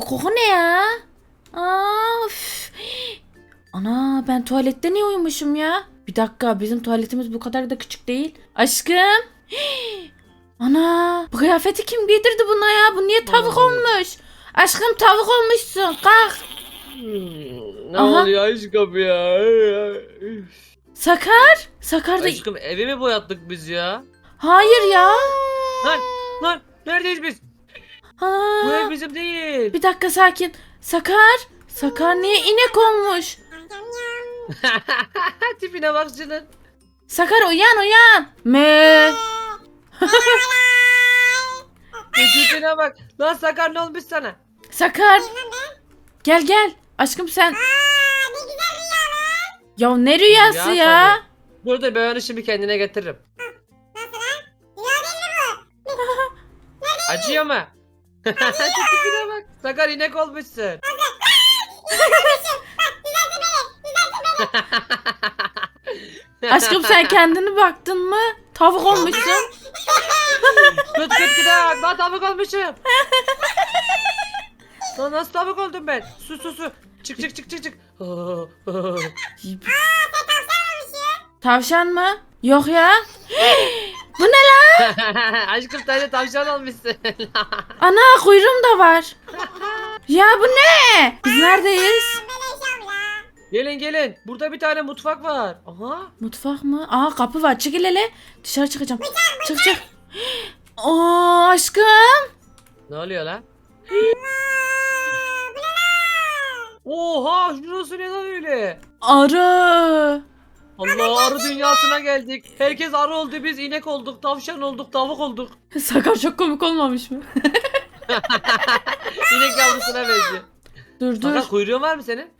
Koku ne ya? Aa, üf. Ana ben tuvalette niye uyumuşum ya? Bir dakika bizim tuvaletimiz bu kadar da küçük değil. Aşkım. Ana bu kıyafeti kim giydirdi buna ya? Bu niye tavuk olmuş? Aşkım tavuk olmuşsun. Kalk. Ne Aha. oluyor aşkım ya? Sakar. Sakar da... Aşkım evi mi boyattık biz ya? Hayır ya. Lan lan neredeyiz biz? Ha. Bu ev bizim değil. Bir dakika sakin. Sakar. Sakar niye inek olmuş? Tipine bak şunun. Sakar uyan uyan. Me. Bir Tipine bak. Lan Sakar ne olmuş sana? Sakar. Gel gel. Aşkım sen. Ya ne rüyası Rüya ya? Dur dur ben onu şimdi kendine getiririm. Acıyor mu? Tipine bak. Sakar inek olmuşsun. Aşkım sen kendini baktın mı? Tavuk olmuşsun. Kıt kıt kıdak. Lan tavuk olmuşum. Lan nasıl tavuk oldum ben? Su su su. Çık çık çık çık çık. Tavşan mı? Yok ya. Bu ne lan? Aşkım sen de tavşan olmuşsun. Ana kuyruğum da var. Ya bu ne? Biz neredeyiz? gelin gelin. Burada bir tane mutfak var. Aha. Mutfak mı? Aa kapı var. Çekil hele. Dışarı çıkacağım. Çık çık. Oo aşkım. Ne oluyor lan? Oha şurası ne lan öyle? Arı. Allah arı dünyasına geldik. Herkes arı oldu biz inek olduk, tavşan olduk, tavuk olduk. Sakar çok komik olmamış mı? İnek yavrusuna benziyor. dur dur. Sakar kuyruğun var mı senin?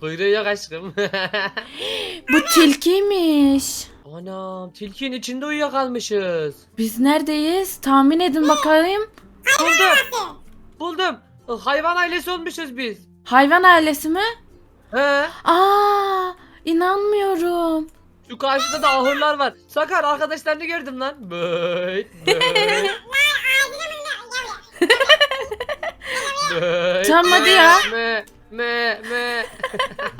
Kuyruğu yok aşkım. Bu tilkiymiş. Anam tilkinin içinde uyuyakalmışız. Biz neredeyiz? Tahmin edin bakayım. Buldum. Buldum. Hayvan ailesi olmuşuz biz. Hayvan ailesi mi? He. Aa, inanmıyorum. Şu karşıda da ahırlar var. Sakar arkadaşlarını gördüm lan. Böy. Böy. Böy. Tamam, hadi ya. Me me me.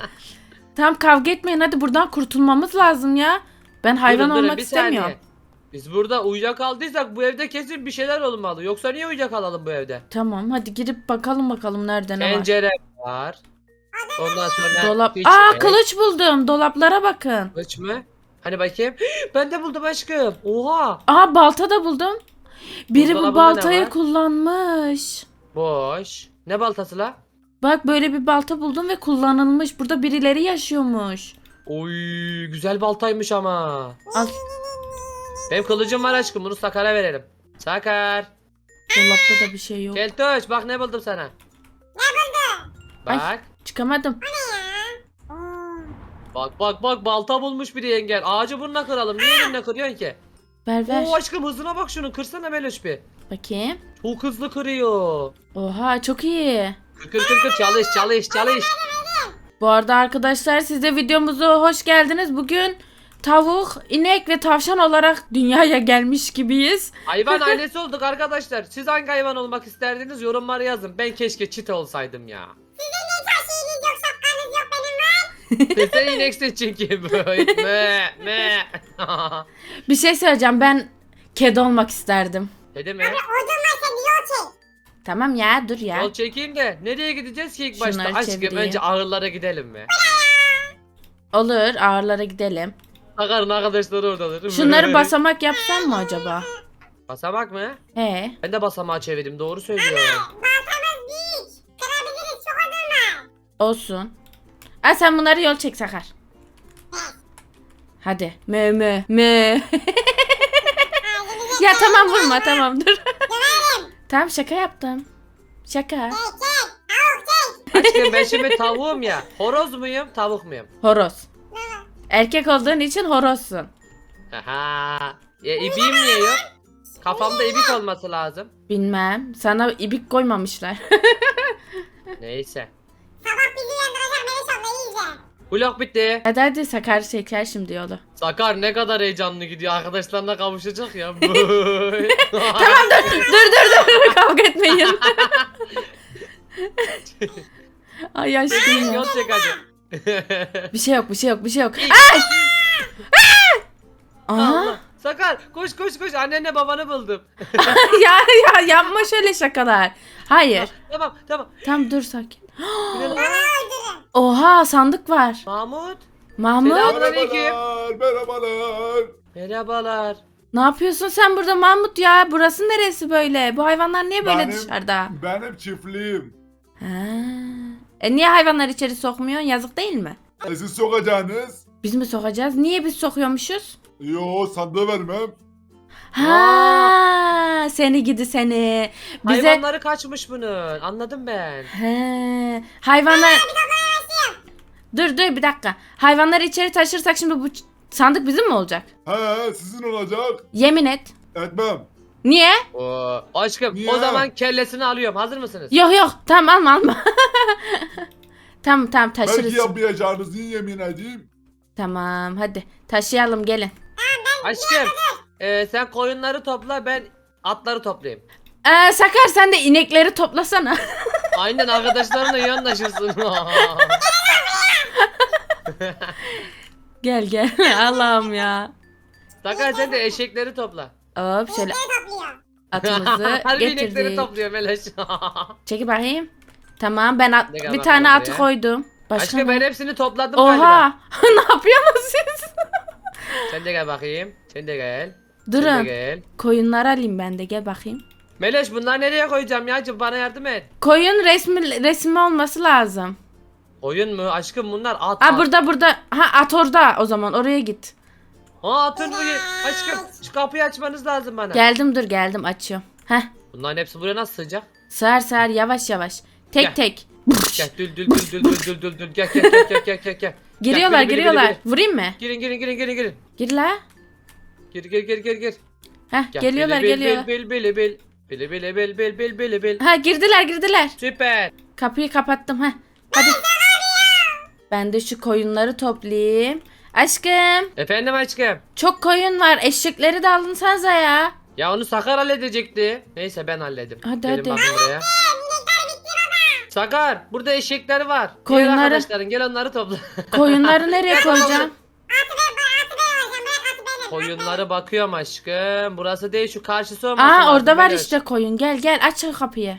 Tamam kavga etmeyin hadi buradan kurtulmamız lazım ya. Ben hayvan Durun, durun, olmak bir istemiyorum. saniye. Biz burada uyuyakaldıysak bu evde kesin bir şeyler olmalı. Yoksa niye uyuyakalalım bu evde? Tamam hadi girip bakalım bakalım nerede ne var. Pencere var. Ondan sonra Dolap. Aa Evet. kılıç buldum. Dolaplara bakın. Kılıç mı? Hani bakayım. Ben de buldum aşkım. Oha. Aa balta da buldum. Biri bu Buzdolabında ne baltayı var? kullanmış. Boş. Ne baltası la? Bak böyle bir balta buldum ve kullanılmış. Burada birileri yaşıyormuş. Oy güzel baltaymış ama. Al. Benim kılıcım var aşkım bunu Sakar'a verelim. Sakar. Dolapta da bir şey yok. Keltoş bak ne buldum sana. Ne buldun? Ay. Çıkamadım. Bak bak bak balta bulmuş biri yengen. Ağacı burnuna kıralım. Niye elinle kırıyorsun ki? Ver ver. Oo aşkım hızına bak şunu. Kırsana Meloş bir. Bakayım. Çok hızlı kırıyor. Oha çok iyi. Kır kır kır kır çalış çalış çalış. Bu arada arkadaşlar siz de videomuza hoş geldiniz. Bugün tavuk, inek ve tavşan olarak dünyaya gelmiş gibiyiz. Hayvan ailesi olduk arkadaşlar. Siz hangi hayvan olmak isterdiniz yorumlara yazın. Ben keşke çite olsaydım ya. Sen ineksin çünkü. Böyle me me. Bir şey söyleyeceğim ben kedi olmak isterdim. Kedi mi? Tamam ya dur ya. Yol çekeyim de nereye gideceğiz ki ilk başta? Şunları Aşkım çevireyim. önce ağırlara gidelim mi? Olur ağırlara gidelim. Sakar'ın arkadaşları oradadır. Şunları basamak yapsam mı acaba? Basamak mı? He. Ben de basamağı çevirdim doğru söylüyorum. Olsun. Aa, sen bunları yol çek Sakar. Hadi. Mö mö mö. ya tamam vurma tamam dur. tamam şaka yaptım. Şaka. Aşkım ben şimdi tavuğum ya. Horoz muyum tavuk muyum? Horoz. Erkek olduğun için horozsun. Haha. Ya ibiğim niye yok? Kafamda ibik olması lazım. Bilmem. Sana ibik koymamışlar. Neyse. Vlog bitti. Hadi hadi Sakar çeker şimdi yolu. Sakar ne kadar heyecanlı gidiyor. Arkadaşlarına kavuşacak ya. tamam dur dur dur dur kavga etmeyin. Ay aşkım ya. Yol çek hadi. Bir şey yok bir şey yok bir şey yok. Ay! Aa! Allah. Sakar koş koş koş annenle babanı buldum. ya ya yapma şöyle şakalar. Hayır. tamam tamam. Tam dur sakin. Oha sandık var. Mahmut. Mahmut Selam. Aleyküm. Merhabalar, merhabalar. Merhabalar. ne yapıyorsun sen burada Mahmut ya? Burası neresi böyle? Bu hayvanlar niye böyle Benim- dışarıda? Benim çiftliğim. Ha. E niye hayvanlar içeri sokmuyorsun? Yazık değil mi? E siz sokacaksınız. Biz mi sokacağız? Niye biz sokuyormuşuz? Yo sandığı vermem. Ha, seni gidi seni. Bize Hayvanları kaçmış bunun. Anladım ben. He, hayvanlar Dur dur bir dakika. Hayvanları içeri taşırsak şimdi bu ç- sandık bizim mi olacak? He sizin olacak. Yemin et. Etmem. Niye? Oo, aşkım Niye? o zaman kellesini alıyorum. Hazır mısınız? Yok yok. Tamam alma alma. tamam tamam taşırız. Belki yapmayacağınızı yemin edeyim. Tamam hadi taşıyalım gelin. Aşkım e, sen koyunları topla ben atları toplayayım. Ee, Sakar sen de inekleri toplasana. Aynen arkadaşlarınla iyi anlaşırsın. gel gel. Allah'ım ya. Sakar sen de eşekleri topla. Hop şöyle atımızı Harbi inekleri getirdik. topluyor Meleş. Çeki bakayım. Tamam ben at- Ne kadar bir tane atı buraya. koydum. Başka Aşkım ben hepsini topladım galiba. Oha! ne yapıyorsunuz siz? Sen de gel bakayım. Sen de gel. Sen de Durun. gel. Koyunları alayım ben de gel bakayım. Meleş bunları nereye koyacağım ya? Bana yardım et. Koyun resmi resmi olması lazım. Oyun mu? Aşkım bunlar at. Aa at. burada burada. Ha at orada o zaman oraya git. Aa atın bu. Aşkım şu kapıyı açmanız lazım bana. Geldim dur geldim açıyorum. Heh Bunların hepsi buraya nasıl sığacak? sığar sığar yavaş yavaş. Tek Gel. tek. Gel dül dül dül dül dül dül dül dül gel gel gel gel gel gel gel. Giriyorlar Gel, bili, bili, giriyorlar. bili, Vurayım mı? Girin girin girin girin girin. Gir la. Gir gir gir gir gir. Heh Gel, geliyorlar bele, geliyorlar. Bel bel bel bel. Bele bele bel bel bel bele bel. Ha girdiler girdiler. Süper. Kapıyı kapattım ha. Hadi. Ben de şu koyunları toplayayım. Aşkım. Efendim aşkım. Çok koyun var. Eşekleri de alınsanıza ya. Ya onu Sakar halledecekti. Neyse ben halledim. Hadi Gelin hadi. bakın buraya. Sakar burada eşekler var. Koyunları. Gel arkadaşların gel onları topla. Koyunları nereye koyacağım? Koyunları bakıyorum aşkım. Burası değil şu karşısı olmasın Aa lazım, orada var Meloş. işte koyun. Gel gel aç kapıyı.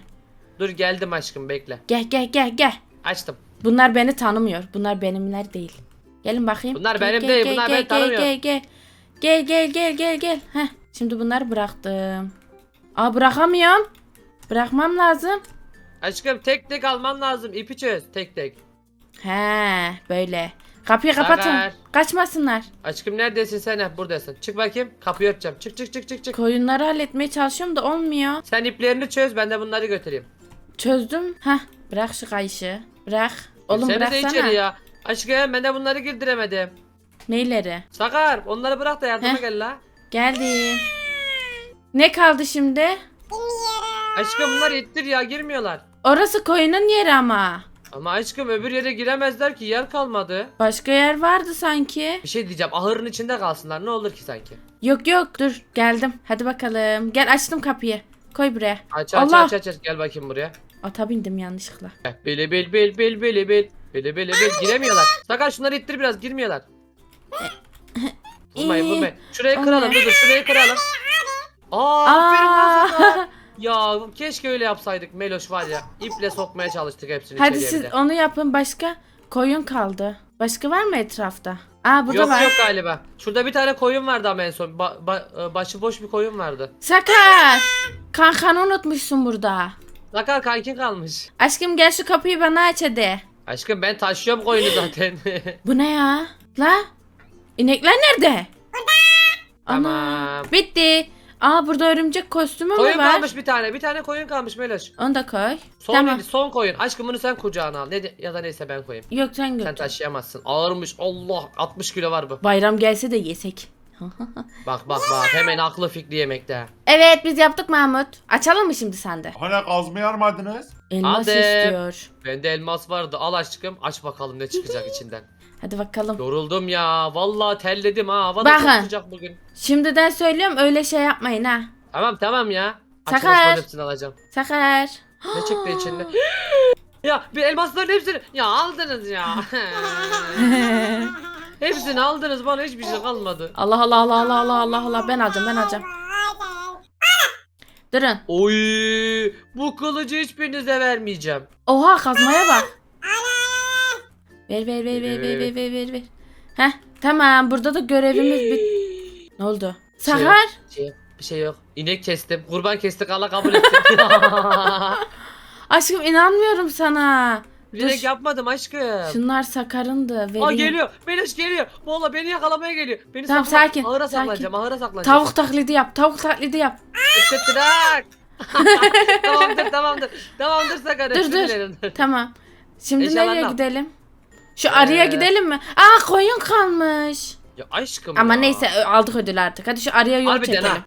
Dur geldim aşkım bekle. Gel gel gel gel. Açtım. Bunlar beni tanımıyor. Bunlar benimler değil. Gelin bakayım. Bunlar Gel, benim gel, değil, gel, bunlar gel, beni tanımıyor. Gel gel gel. Gel gel gel gel Heh. Şimdi bunları bıraktım. Aa bırakamıyorum. Bırakmam lazım. Aşkım tek tek alman lazım. İpi çöz tek tek. He böyle. Kapıyı kapatın. Sakar. Kaçmasınlar. Aşkım neredesin sen? Heh, buradasın. Çık bakayım. Kapıyı örteceğim. Çık çık çık çık çık. Koyunları halletmeye çalışıyorum da olmuyor. Sen iplerini çöz ben de bunları götüreyim. Çözdüm. Heh. Bırak şu kayışı. Bırak. Oğlum Seni de bıraksana. içeri ya. Aşkım ben de bunları girdiremedim. Neyleri? Sakar onları bırak da yardıma Heh. gel la. Geldim. Ne kaldı şimdi? Aşkım bunlar ittir ya girmiyorlar. Orası koyunun yeri ama. Ama aşkım öbür yere giremezler ki yer kalmadı. Başka yer vardı sanki. Bir şey diyeceğim ahırın içinde kalsınlar ne olur ki sanki. Yok yok dur geldim. Hadi bakalım. Gel açtım kapıyı. Koy buraya. Aç aç Allah. aç aç aç gel bakayım buraya. Ata bindim yanlışlıkla. Heh, Bili bil bil bil bil bil. Bili bili bil giremiyorlar. Sakar şunları ittir biraz girmiyorlar. Vurmayın İyi. vurmayın. Şurayı kıralım dur dur şurayı kıralım. Aa, aferin lan sana. Ya keşke öyle yapsaydık Meloş var ya. İple sokmaya çalıştık hepsini Hadi siz bir de. onu yapın. Başka koyun kaldı. Başka var mı etrafta? Aa burada Yok var. yok galiba. Şurada bir tane koyun vardı ama en son. Ba- ba- e, başıboş bir koyun vardı. Sakar. Kankanı unutmuşsun burada. Sakar kankin kalmış. Aşkım gel şu kapıyı bana aç hadi. Aşkım ben taşıyorum koyunu zaten. Bu ne ya? La? İnekler nerede? Ana. Tamam. Bitti. Aa burada örümcek kostümü mü koyun var? kalmış bir tane. Bir tane koyun kalmış Meloş. Onu da koy. Son, tamam. son koyun. Aşkım bunu sen kucağına al. Ne de- ya da neyse ben koyayım. Yok sen Sen götür. taşıyamazsın. Ağırmış. Allah 60 kilo var bu. Bayram gelse de yesek. Bak bak bak hemen aklı fikri yemekte. evet biz yaptık Mahmut. Açalım mı şimdi sende? Hani kazmayı yarmadınız? Elmas Hadi. istiyor. Bende elmas vardı. Al aşkım. Aç bakalım ne çıkacak içinden. Hadi bakalım. Yoruldum ya. Vallahi terledim ha. Hava da Bakın. çok sıcak bugün. Şimdiden söylüyorum öyle şey yapmayın ha. Tamam tamam ya. Sakar. Açılışmanın hepsini alacağım. Sakar. Ne çıktı içinde? ya bir elmasların hepsini ya aldınız ya. hepsini aldınız bana hiçbir şey kalmadı. Allah Allah Allah Allah Allah Allah Allah ben alacağım ben alacağım. Durun. Oy bu kılıcı hiçbirinize vermeyeceğim. Oha kazmaya bak. Ver ver ver ver ver ver ver ver ver. Heh tamam burada da görevimiz bit. Ne oldu? Şey yok. Sakar. Şey, bir şey yok. İnek kestim. Kurban kestik Allah kabul etsin. Aşkım inanmıyorum sana. Dur. yapmadım aşkım. Şunlar Sakar'ındı. Aa vereyim. geliyor. Beleş geliyor. Valla beni yakalamaya geliyor. Beni Tamam, sakla. sakin, Ahıra sakin. saklanacağım. Ahıra saklanacağım. Tavuk taklidi yap. Tavuk taklidi yap. Tık. tamamdır tamamdır. Tamamdır Sakarya. Dur, dur. Tamam. Şimdi Eşyalarını nereye al. gidelim? Şu arıya Ee, gidelim mi? Aa koyun kalmış. Ya aşkım Ama ya. neyse ö- aldık ödül artık. Hadi şu arıya yol Harbiden çekelim. ha.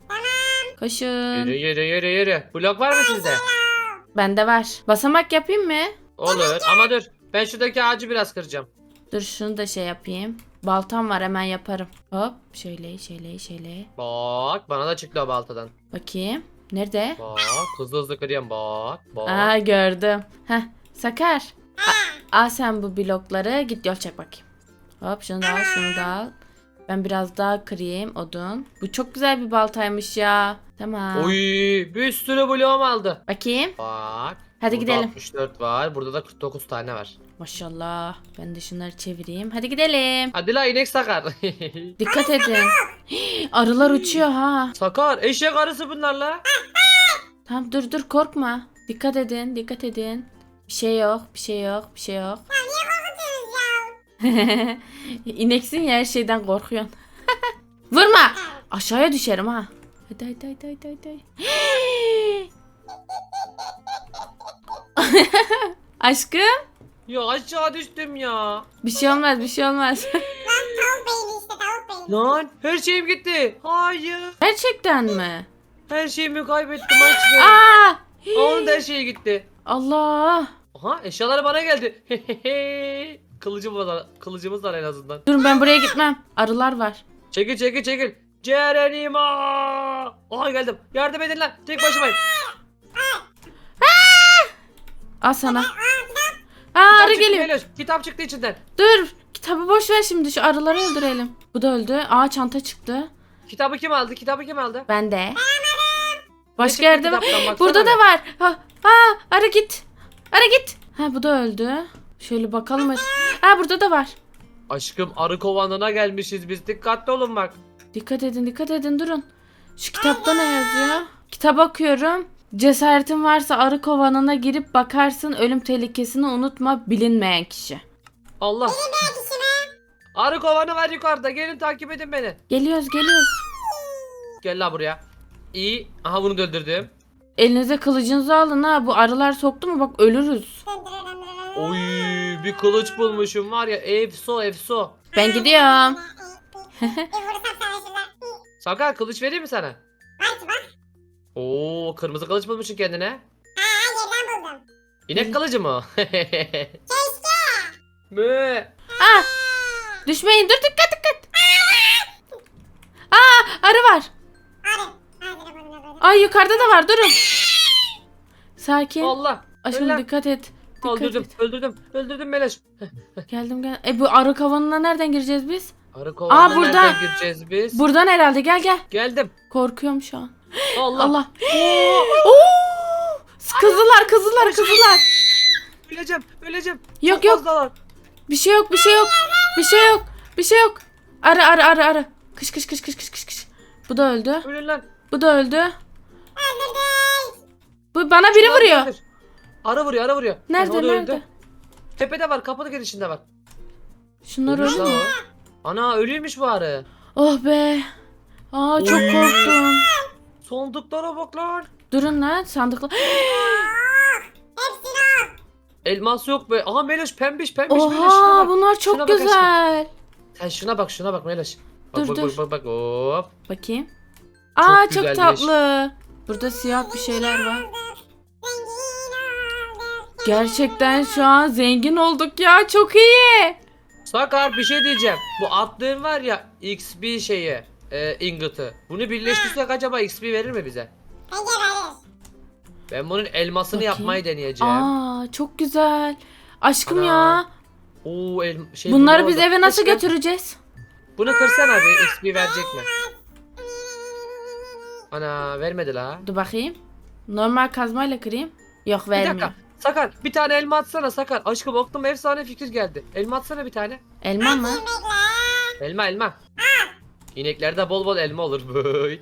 Koşun. Yürü yürü yürü yürü. Blok var mı sizde? Bende var. Basamak yapayım mı? Olur ama dur. Ben şuradaki ağacı biraz kıracağım. Dur şunu da şey yapayım. Baltam var hemen yaparım. Hop şöyle şöyle şöyle. Bak bana da çıktı o baltadan. Bakayım. Nerede? Bak hızlı hızlı kırıyorum bak. Bak. Aa gördüm. Heh Sakar. A- al sen bu blokları git yol çek bakayım. Hop şunu da al şunu da al. Ben biraz daha kırayım odun. Bu çok güzel bir baltaymış ya. Tamam. Oy bir sürü bloğum aldı. Bakayım. Bak. Hadi burada gidelim. 64 var. Burada da 49 tane var. Maşallah. Ben de şunları çevireyim. Hadi gidelim. Hadi la inek sakar. Dikkat edin. Arılar uçuyor ha. sakar eşek arısı bunlar la. Tamam dur dur korkma. Dikkat edin dikkat edin. Bir şey yok bir şey yok bir şey yok. İneksin ya her şeyden korkuyorsun. Vurma. Aşağıya düşerim ha. Hadi hadi hadi hadi hadi. Aşkım Ya aşağı düştüm ya. bir şey olmaz bir şey olmaz. Lan her şeyim gitti. Hayır. Gerçekten mi? Her şeyimi kaybettim aşkım. Aa! Onun da her şeyi gitti. Allah. Aha eşyalar bana geldi. Kılıcımız var, kılıcımız var en azından. Dur ben buraya gitmem. Arılar var. Çekil çekil çekil. Cerenima. Aha geldim. Yardım edin lan. Tek başımayım. Al sana. Aa Kitap arı çıktı geliyor. Meloş, Kitap çıktı içinden. Dur. Kitabı boş ver şimdi. Şu arıları öldürelim. Bu da öldü. Aa çanta çıktı. Kitabı kim aldı? Kitabı kim aldı? Ben de. Başka çıktı yerde var. kitaptan? Baksana Burada da bir. var. Ha, ha, arı git. Arı git. Ha bu da öldü. Şöyle bakalım. Ha burada da var. Aşkım arı kovanına gelmişiz biz. Dikkatli olun bak. Dikkat edin dikkat edin durun. Şu kitapta ne yazıyor? Kitap bakıyorum. Cesaretin varsa arı kovanına girip bakarsın ölüm tehlikesini unutma bilinmeyen kişi. Allah. Arı kovanı var yukarıda. Gelin takip edin beni. Geliyoruz geliyoruz. Gel la buraya. İyi. Aha bunu da öldürdüm. Elinize kılıcınızı alın ha. Bu arılar soktu mu bak ölürüz. Oy bir kılıç bulmuşum var ya. Efso efso. Ben gidiyorum. Sakar kılıç vereyim mi sana? Oo kırmızı kılıç bulmuşsun kendine. İnek kılıcı mı? Mü. Ah! Düşmeyin dur dikkat dikkat. Aa arı var. Ay yukarıda da var durun. Sakin. Allah. Aşkım dikkat et. Dikkat Öldürdüm, et. öldürdüm, öldürdüm Meleş. Geldim gel. E bu arı kovanına nereden gireceğiz biz? Arı kovanına burada. nereden gireceğiz biz? Buradan herhalde gel gel. Geldim. Korkuyorum şu an. Allah. Allah. Oo! Kızılar kızılar kızılar. Öleceğim, öleceğim. Yok Çok yok. fazlalar. Bir şey yok bir şey yok. Bir şey yok. Bir şey yok. Arı arı arı arı. Kış kış kış kış kış kış. Bu da öldü. Ölün lan. Bu da öldü. Bu bana biri Şunları vuruyor. öldür. Arı vuruyor, arı vuruyor. Nerede Aha, o da öldü. nerede? Tepede var, kapının girişinde var. Şunlar Ölmüş öldü lan mü? o. Ana ölüymüş bu arı. Oh be. Aa çok Oy. korktum. Sonduklara bak lan. Durun lan sandıkla. Elmas yok be. Aha Meloş pembiş pembiş Meloş şuna Oha bak. bunlar Şuna çok bak aşkım. güzel. Sen şuna bak şuna bak Meloş. Bak Dur, bak, dur. bak bak bak hop. Bakayım. Aa çok, güzelmiş. tatlı. Burada siyah bir şeyler var. Gerçekten şu an zengin olduk ya. Çok iyi. Sakar bir şey diyeceğim. Bu attığın var ya XP şeyi. E, ingot'ı. Bunu birleştirsek acaba XP verir mi bize? Bence verir. Ben bunun elmasını Bakayım. yapmayı deneyeceğim. Aa çok güzel. Aşkım Ana. ya. Oo el şey Bunları biz eve nasıl Aşkım, götüreceğiz? Bunu kırsana bir XP verecek mi? Ana vermedi la. Dur bakayım. Normal kazmayla kırayım. Yok Bir vermiyor. dakika. Sakar bir tane elma atsana Sakar. Aşkım aklıma efsane fikir geldi. Elma atsana bir tane. Elma mı? Elma elma. İneklerde bol bol elma olur. Bıy.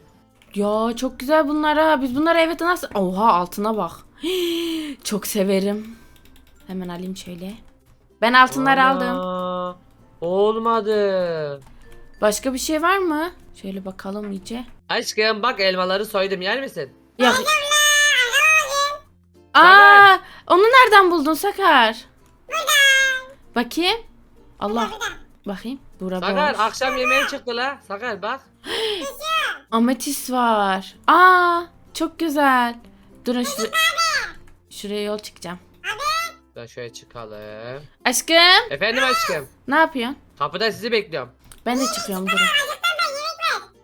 Ya çok güzel bunlar ha. Biz bunları eve nasıl... Oha altına bak. çok severim. Hemen alayım şöyle. Ben altınları Ana, aldım. Olmadı. Başka bir şey var mı? Şöyle bakalım iyice. Aşkım bak elmaları soydum yer misin? Yok. Aa, onu nereden buldun Sakar? Bakayım. Allah. Bakayım. Bura Sakar boş. akşam yemeğe çıktı la. Sakar bak. Ametis var. Aa, çok güzel. Durun şuraya. Şuraya yol çıkacağım. Ben şöyle çıkalım. Aşkım, Efendim aşkım. ne yapıyorsun? Kapıda sizi bekliyorum. Ben de çıkıyorum durun.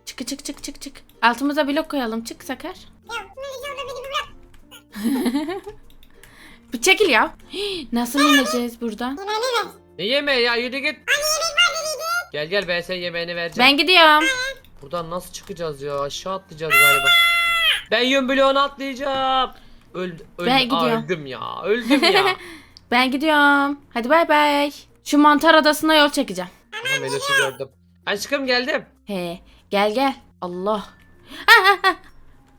Çık çık çık çık çık. Altımıza blok koyalım. Çık Sakar. Bir çekil ya. Hii, Nasıl ineceğiz buradan? Ne yemeği ya yürü git. Gel gel ben senin yemeğini vereceğim. Ben gidiyorum. Buradan nasıl çıkacağız ya? Aşağı atlayacağız galiba. Ben yön bloğunu atlayacağım. Öldüm. Öldüm. Ben gidiyorum. Öldüm ya. Öldüm ya. Ben gidiyorum. Hadi bay bay. Şu mantar adasına yol çekeceğim. Aha Meloş'u gördüm. Aşkım geldim. He, gel gel. Allah. Ah, ah, ah.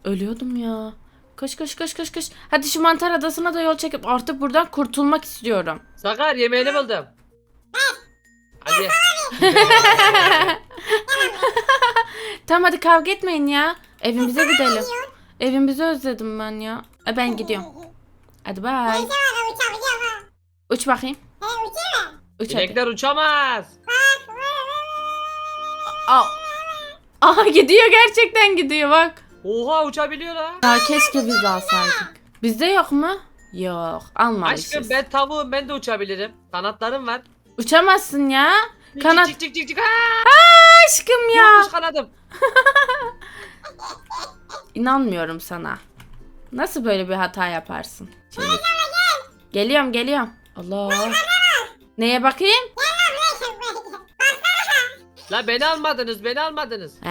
Ölüyordum ya. Koş koş koş koş koş. Hadi şu mantar adasına da yol çekip artık buradan kurtulmak istiyorum. Sakar yemeğini buldum. Hadi. Tamam hadi kavga etmeyin ya. Evimize gidelim. Evimizi özledim ben ya. E, ben gidiyorum. Hadi ha. Uç bakayım. He, uçayım mı? Hadi. İnekler uçamaz. Aa. Aha gidiyor gerçekten gidiyor bak. Oha uçabiliyor la. Ya keşke biz alsaydık. Bizde yok mu? Yok almamışız. Aşkım ben tavuğum ben de uçabilirim. Kanatlarım var. Uçamazsın ya. Kanat. Çık çık çık çık. Aa, Aşkım ya. yokmuş kanadım. İnanmıyorum sana. Nasıl böyle bir hata yaparsın? Şimdi... Geliyorum geliyorum. Allah. Neye bakayım? La beni almadınız beni almadınız. Ee,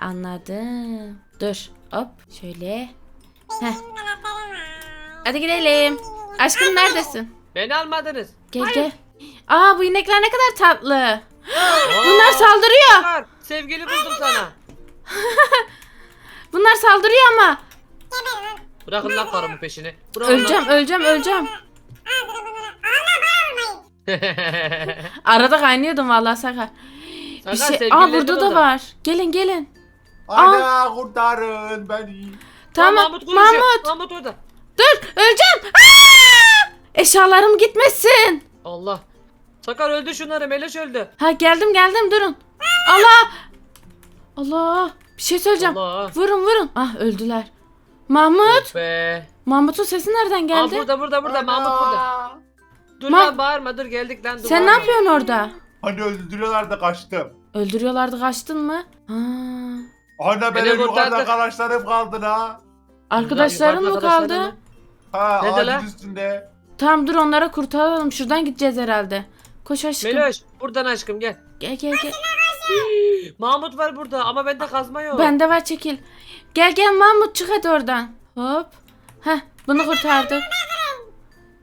anladım. Dur. Hop şöyle. Heh. Hadi gidelim. Aşkım neredesin? Beni almadınız. Gel gel. Aa bu inekler ne kadar tatlı. Bunlar saldırıyor. Sevgili buldum sana. Bunlar saldırıyor ama. Bırakın lan karımın peşini. Bırakın Öleceğim öleceğim öleceğim. Arada kaynıyordum vallahi Sakar. Bir Sakar, şey. Aa burada da var. Gelin gelin. Ana kurtarın beni. Tamam. Mahmut konuşuyor. Mahmut. Mahmut orada. Dur öleceğim. Aa! Eşyalarım gitmesin. Allah. Sakar öldü şunları. Meloş öldü. Ha geldim geldim durun. Allah. Allah. Bir şey söyleyeceğim. Allah. Vurun vurun. Ah öldüler. Mahmut. Of be. Mahmut'un sesi nereden Aa, geldi? burada burada burada Mahmut burada. Dur Ma- lan bağırma dur geldik lan. Dur, Sen ne bağırma. yapıyorsun orada? Hani öldürüyorlar da kaçtım. Öldürüyorlardı kaçtın mı? Ha. Ana Beni benim yukarıda kurtardı. arkadaşlarım kaldı la. Arkadaşların Yukarıda mı arkadaşların kaldı? mı? Ha la? ağacın üstünde. Tamam dur onlara kurtaralım. Şuradan gideceğiz herhalde. Koş aşkım. Meloş buradan aşkım gel. Gel gel gel. Mahmut var burada ama bende kazma yok. Bende var çekil. Gel gel Mahmut çık hadi oradan. Hop. Heh bunu kurtardık.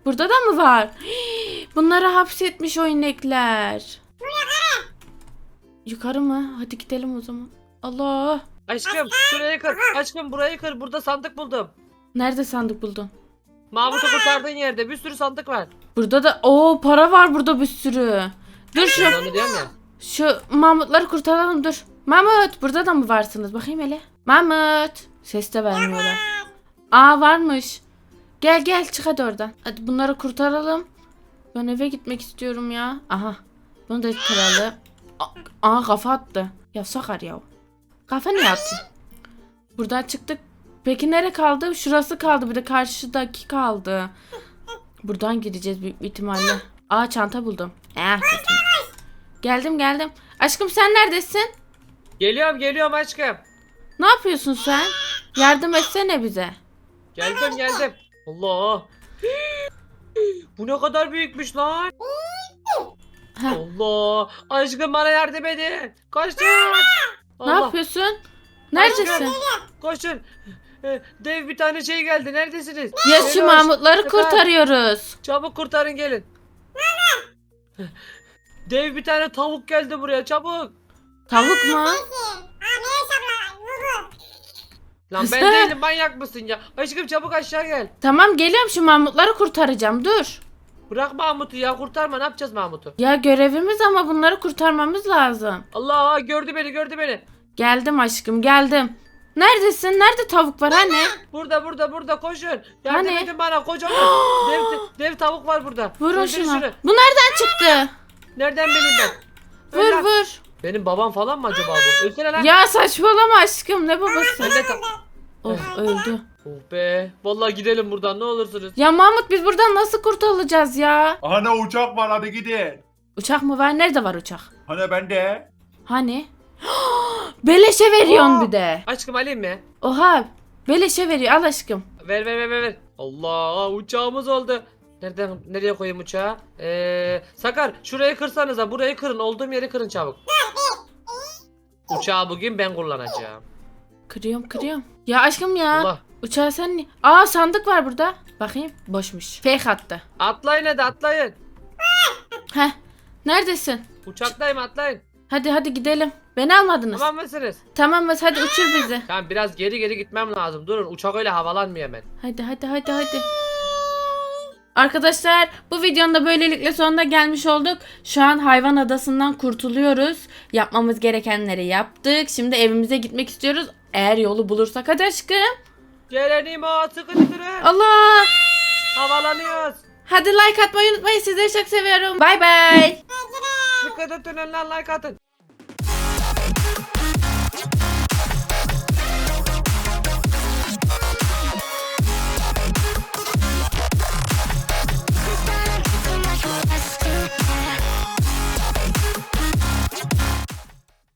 Burada da mı var? Bunları hapsetmiş o inekler. Yukarı mı? Hadi gidelim o zaman. Allah. Aşkım şurayı kır. Aşkım burayı kır. Burada sandık buldum. Nerede sandık buldun? Mahmut'u kurtardığın yerde bir sürü sandık var. Burada da o para var burada bir sürü. Dur şu onu diyorum ya. Şu Mahmutları kurtaralım dur. Mahmut burada da mı varsınız? Bakayım hele. Mahmut. Ses de vermiyorlar. Aa varmış. Gel gel çık hadi oradan. Hadi bunları kurtaralım. Ben eve gitmek istiyorum ya. Aha. Bunu da kıralım. A- Aa kafa attı. Ya sakar ya. Kafa niye attı? Buradan çıktık. Peki nere kaldı? Şurası kaldı. Bir de karşıdaki kaldı. Buradan gideceğiz büyük ihtimalle. Aa çanta buldum. Eh. Geldim geldim. Aşkım sen neredesin? Geliyorum geliyorum aşkım. Ne yapıyorsun sen? Yardım etsene bize. Geldim geldim. Allah. Bu ne kadar büyükmüş lan. Heh. Allah. Aşkım bana yardım edin. Koşun. Ne Allah. yapıyorsun? Neredesin? Koşun. Ee, Dev bir tane şey geldi. Neredesiniz? Ya şu Mahmutları kurtarıyoruz. Çabuk kurtarın gelin. Dev bir tane tavuk geldi buraya çabuk. Tavuk mu? Aa Melis abla. Bu bu. Lan ben değilim manyak mısın ya? Aşkım çabuk aşağı gel. Tamam geliyorum şu Mahmutları kurtaracağım dur. Bırak Mahmut'u ya kurtarma ne yapacağız Mahmut'u? Ya görevimiz ama bunları kurtarmamız lazım. Allah gördü beni gördü beni. Geldim aşkım geldim. Neredesin? Nerede tavuk var hani? Burada burada burada koşun. Yardım Hani? edin bana kocaman. dev, dev tavuk var burada. Vurun Öldürün şunu. Bu nereden çıktı? Nereden bileyim ben? Vur Öl lan. vur. Benim babam falan mı acaba bu? Ölsene lan. Ya saçmalama aşkım ne babası? De ta- Oh öldü. Oh be. Vallahi gidelim buradan ne olursunuz. Ya Mahmut biz buradan nasıl kurtulacağız ya? Ana uçak var hadi gidin. Uçak mı var? Nerede var uçak? Hani bende. Hani? Beleşe veriyorsun bir de. Aşkım alayım mı? Oha beleşe veriyor al aşkım. Ver ver ver ver. ver. Allah uçağımız oldu. Nereden nereye koyayım uçağı? Ee, Sakar şurayı kırsanıza burayı kırın olduğum yeri kırın çabuk. Uçağı bugün ben kullanacağım. Kırıyorum kırıyorum. Ya aşkım ya. Allah. Uçağı sen ni- Aa sandık var burada. Bakayım boşmuş. Fake attı. Atlayın hadi atlayın. Heh. Neredesin? Uçaktayım atlayın. Hadi hadi gidelim. Beni almadınız. Tamam mısınız? Tamam mız hadi uçur bizi. Tamam biraz geri geri gitmem lazım. Durun uçak öyle havalanmıyor hemen. Hadi hadi hadi hadi. Arkadaşlar bu videonun da böylelikle sonuna gelmiş olduk. Şu an hayvan adasından kurtuluyoruz. Yapmamız gerekenleri yaptık. Şimdi evimize gitmek istiyoruz. Eğer yolu bulursak hadi aşkım. Gelenim o sıkı durun. Allah. Havalanıyoruz. Hadi like atmayı unutmayın. Sizleri çok seviyorum. Bay bay. Sıkı tutun lan like atın.